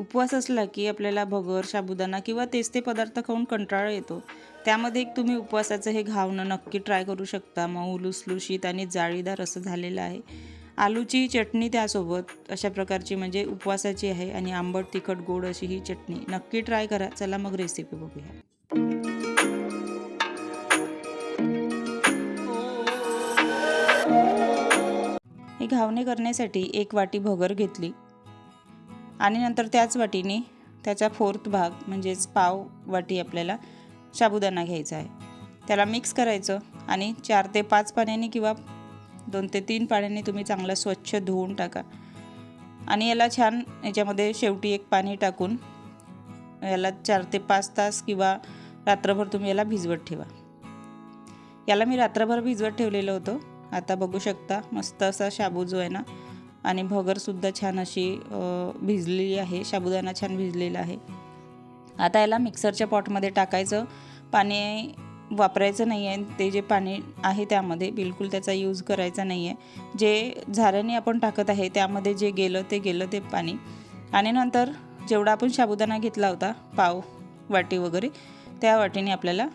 उपवास असला की आपल्याला भगर साबुदाणा किंवा तेच ते पदार्थ खाऊन कंटाळा येतो. त्यामध्ये एक तुम्ही उपवासाचं हे घावणं नक्की ट्राय करू शकता. मऊ लुसलुशीत आणि जाळीदार असं झालेलं आहे. आलूची चटणी त्यासोबत अशा प्रकारची म्हणजे उपवासाची आहे आणि आंबट तिखट गोड अशी ही चटणी. नक्की ट्राय करा. चला मग रेसिपी बघूया. हे घावणे करण्यासाठी एक वाटी भगर घेतली. आणि नंतर त्याच वाटीने त्याचा फोर्थ भाग म्हणजेच पाव वाटी आपल्याला साबुदाणा घ्यायचा आहे. त्याला मिक्स करायचं आणि चार ते पाच पाण्याने किंवा दोन ते तीन पाण्याने तुम्ही चांगलं स्वच्छ धुवून टाका. आणि याला छान याच्यामध्ये शेवटी एक पाणी टाकून याला चार ते पाच तास किंवा रात्रभर तुम्ही याला भिजवत ठेवा. याला मी रात्रभर भिजवत ठेवलेलं होतं. आता बघू शकता मस्त असा शाबू जो आहे ना आणि भगरसुद्धा छान अशी भिजलेली आहे साबुदाणा छान भिजलेला आहे. आता याला मिक्सरच्या पॉटमध्ये टाकायचं. पाणी वापरायचं नाही आहे ते जे पाणी आहे त्यामध्ये बिलकुल त्याचा यूज करायचा नाही आहे जे झाऱ्याने आपण टाकत आहे त्यामध्ये जे गेलं ते गेलं ते पाणी. आणि नंतर जेवढा आपण साबुदाणा घेतला होता पाव वाटी वगैरे त्या वाटीने आपल्याला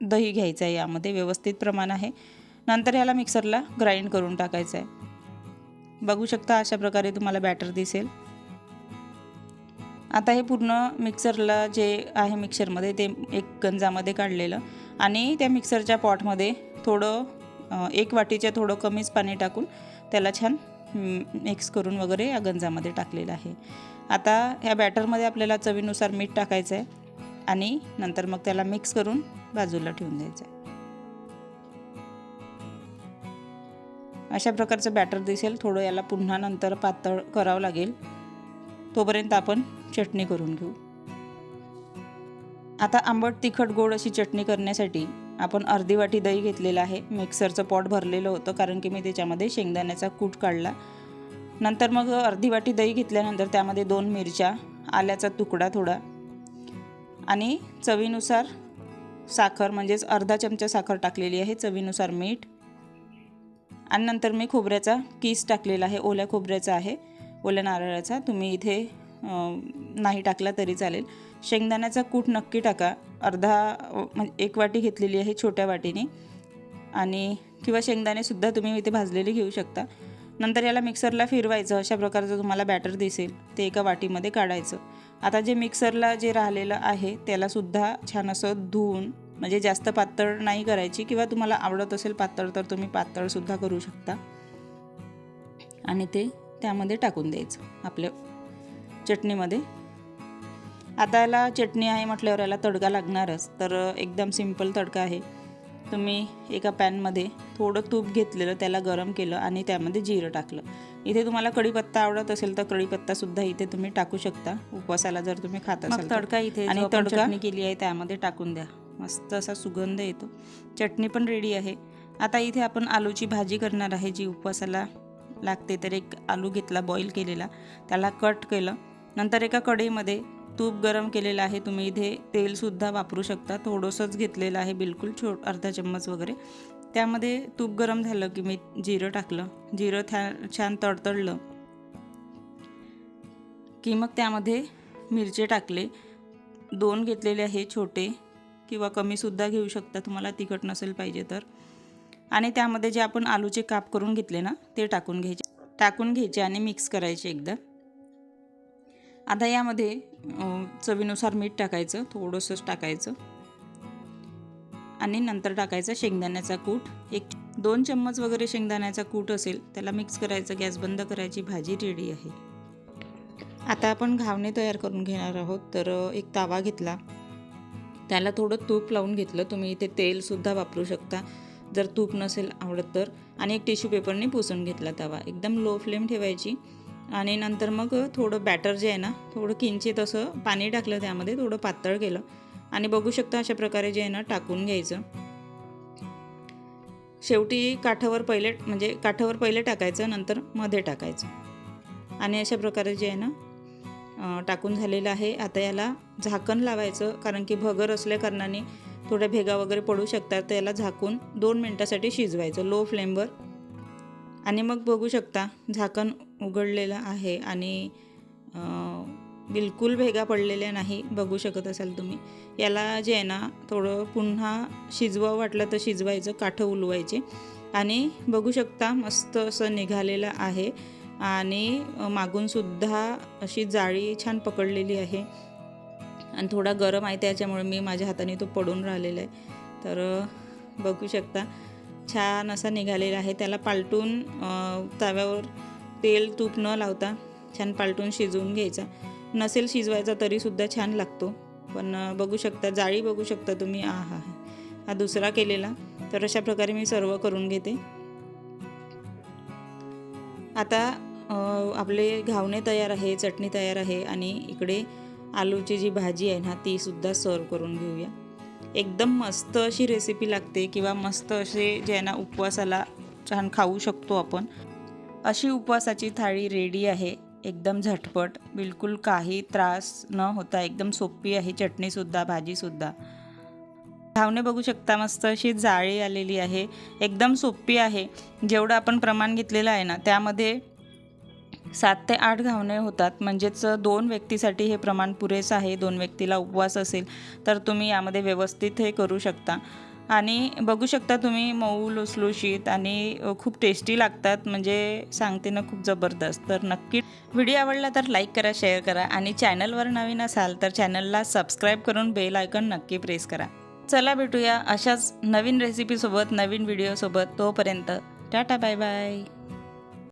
दही घ्यायचं आहे. यामध्ये व्यवस्थित प्रमाण आहे. नंतर याला मिक्सरला ग्राइंड करून टाकायचं आहे. बघू शकता अशा प्रकारे तुम्हाला बॅटर दिसेल. आता हे पूर्ण मिक्सरला जे आहे मिक्सरमध्ये ते एक गंजामध्ये काढलेलं आणि त्या मिक्सरच्या पॉटमध्ये थोडं एक वाटीच्या थोडं कमीच पाणी टाकून त्याला छान मिक्स करून वगैरे या गंजामध्ये टाकलेलं आहे. आता ह्या बॅटरमध्ये आपल्याला चवीनुसार मीठ टाकायचं आहे आणि नंतर मग त्याला मिक्स करून बाजूला ठेवून द्यायचं आहे अशा प्रकारचं बॅटर दिसेल. थोडं याला पुन्हा नंतर पातळ करावं लागेल. तोपर्यंत आपण चटणी करून घेऊ. आता आंबट तिखट गोड अशी चटणी करण्यासाठी आपण अर्धी वाटी दही घेतलेलं आहे. मिक्सरचं पॉट भरलेलं होतं कारण की मी त्याच्यामध्ये शेंगदाण्याचा कूट काढला. नंतर मग अर्धी वाटी दही घेतल्यानंतर त्यामध्ये दोन मिरच्या आल्याचा तुकडा थोडा आणि चवीनुसार साखर म्हणजेच अर्धा चमचा साखर टाकलेली आहे. चवीनुसार मीठ आणि नंतर मी खोबऱ्याचा किस टाकलेला आहे ओल्या खोबऱ्याचा आहे ओल्या नारळाचा. तुम्ही इथे नाही टाकला तरी चालेल. शेंगदाण्याचा कूट नक्की टाका. अर्धा म्हणजे एक वाटी घेतलेली आहे छोट्या वाटीने. आणि किंवा शेंगदाणेसुद्धा तुम्ही इथे भाजलेले घेऊ शकता. नंतर याला मिक्सरला फिरवायचं अशा प्रकारचं तुम्हाला बॅटर दिसेल ते एका वाटीमध्ये काढायचं. आता जे मिक्सरला जे राहिलेलं आहे त्यालासुद्धा छान असं धुवून म्हणजे जास्त पातळ नाही करायची किंवा तुम्हाला आवडत असेल पातळ तर तुम्ही पातळसुद्धा करू शकता. आणि ते त्यामध्ये टाकून द्यायचं आपल्या चटणीमध्ये. आता याला चटणी आहे म्हटल्यावर याला तडका लागणारच तर एकदम सिंपल तडका आहे. तुम्ही एका पॅनमध्ये थोडं तूप घेतलेलं त्याला गरम केलं आणि त्यामध्ये जिरं टाकलं. इथे तुम्हाला कढीपत्ता आवडत असेल तर कढीपत्तासुद्धा इथे तुम्ही टाकू शकता. उपवासाला जर तुम्ही खात असाल. तडका इथे आणि तडका केली आहे त्यामध्ये टाकून द्या. मस्त असा सुगंध येतो. चटणी पण रेडी आहे. आता इथे आपण आलूची भाजी करणार आहे. जी उपवासाला लागते तर एक आलू घेतला बॉईल केलेला. त्याला कट केलं. नंतर एका कढईमध्ये तूप गरम केलेलं आहे. तुम्ही इथे तेलसुद्धा वापरू शकता. थोडंसंच घेतलेलं आहे बिलकुल छो अर्धा चम्मच वगैरे. त्यामध्ये तूप गरम झालं की मी जिरं टाकलं. जिरं थ्या छान तडतडलं की मग त्यामध्ये मिरचे टाकले. दोन घेतलेले आहे छोटे. किंवा कमीसुद्धा घेऊ शकता तुम्हाला तिखट नसेल पाहिजे तर. आणि त्यामध्ये जे आपण आलूचे काप करून घेतले ना ते टाकून घ्यायचे. टाकून घ्यायचे आणि मिक्स करायचे एकदा. आता यामध्ये चवीनुसार मीठ टाकायचं थोडंसंच टाकायचं. आणि नंतर टाकायचं शेंगदाण्याचा कूट. एक दोन चम्मच वगैरे शेंगदाण्याचा कूट असेल त्याला मिक्स करायचं गॅस बंद करायची भाजी रेडी आहे. आता आपण घावणे तयार करून घेणार आहोत. तर एक तावा घेतला. त्याला थोडं तूप लावून घेतलं. तुम्ही इथे तेलसुद्धा वापरू शकता. जर तूप नसेल आवडत तर. आणि एक टिश्यू पेपरने पुसून घेतला तवा. एकदम लो फ्लेम ठेवायची. आणि नंतर मग थोडं बॅटर जे आहे ना थोडं किंचित असं पाणी टाकलं त्यामध्ये थोडं पातळ केलं. आणि बघू शकता अशा प्रकारे जे आहे ना टाकून घ्यायचं. शेवटी काठावर पहिले म्हणजे काठावर पहिले टाकायचं नंतर मध्ये टाकायचं. आणि अशा प्रकारे जे आहे ना टाकून झालेलं आहे. आता याला झाकण लावायचं कारण की भगर असल्या कारणाने थोड्या भेगा वगैरे पडू शकतात. तर याला झाकून दोन मिनटासाठी शिजवायचं लो फ्लेमवर आणि मग बघू शकता झाकण उघडलेलं आहे आणि बिलकुल भेगा पडलेल्या नाही बघू शकत असाल तुम्ही. याला जे आहे ना थोडं पुन्हा शिजवावं वाटलं तर शिजवायचं काठं उलवायचे. आणि बघू शकता मस्त असं निघालेलं आहे. आणि मागूनसुद्धा अशी जाळी छान पकडलेली आहे. आणि थोडा गरम आहे त्याच्यामुळे मी माझ्या हाताने तो पडून राहिलेला आहे. तर बघू शकता छान असा निघालेला आहे. त्याला पालटून तव्यावर तेल तूप न लावता छान पालटून शिजवून घ्यायचा. नसेल शिजवायचा तरीसुद्धा छान लागतो. पण बघू शकता जाळी बघू शकता तुम्ही. आ हा. हा दुसरा केलेला. तर अशा प्रकारे मी सर्व करून घेते. आता आपले घावणे तयार आहे चटणी तयार आहे आणि इकडे आलूची जी भाजी आहे ना तीसुद्धा सर्व करून घेऊया. एकदम मस्त अशी रेसिपी लागते किंवा मस्त असे जे आहे ना उपवासाला छान खाऊ शकतो आपण. अशी उपवासाची थाळी रेडी आहे. एकदम झटपट बिलकुल काही त्रास न होता एकदम सोपी आहे चटणीसुद्धा भाजीसुद्धा धावणे बघू शकता मस्त अशी जाळी आलेली आहे. एकदम सोपी आहे. जेवढं आपण प्रमाण घेतलेलं आहे ना त्यामध्ये सात ते आठ घावणे होतात. म्हणजेच दोन व्यक्तीसाठी हे प्रमाण पुरेसं आहे. दोन व्यक्तीला उपवास असेल तर तुम्ही यामध्ये व्यवस्थित हे करू शकता. आणि बघू शकता तुम्ही मऊ लुसलुशीत आणि खूप टेस्टी लागतात. म्हणजे सांगते ना खूप जबरदस्त. तर नक्की व्हिडिओ आवडला तर लाईक करा शेअर करा आणि चॅनलवर नवीन असाल तर चॅनलला सबस्क्राईब करून बेल आयकॉन नक्की प्रेस करा. चला भेटूया अशाच नवीन रेसिपीसोबत नवीन व्हिडिओसोबत तोपर्यंत टाटा बाय बाय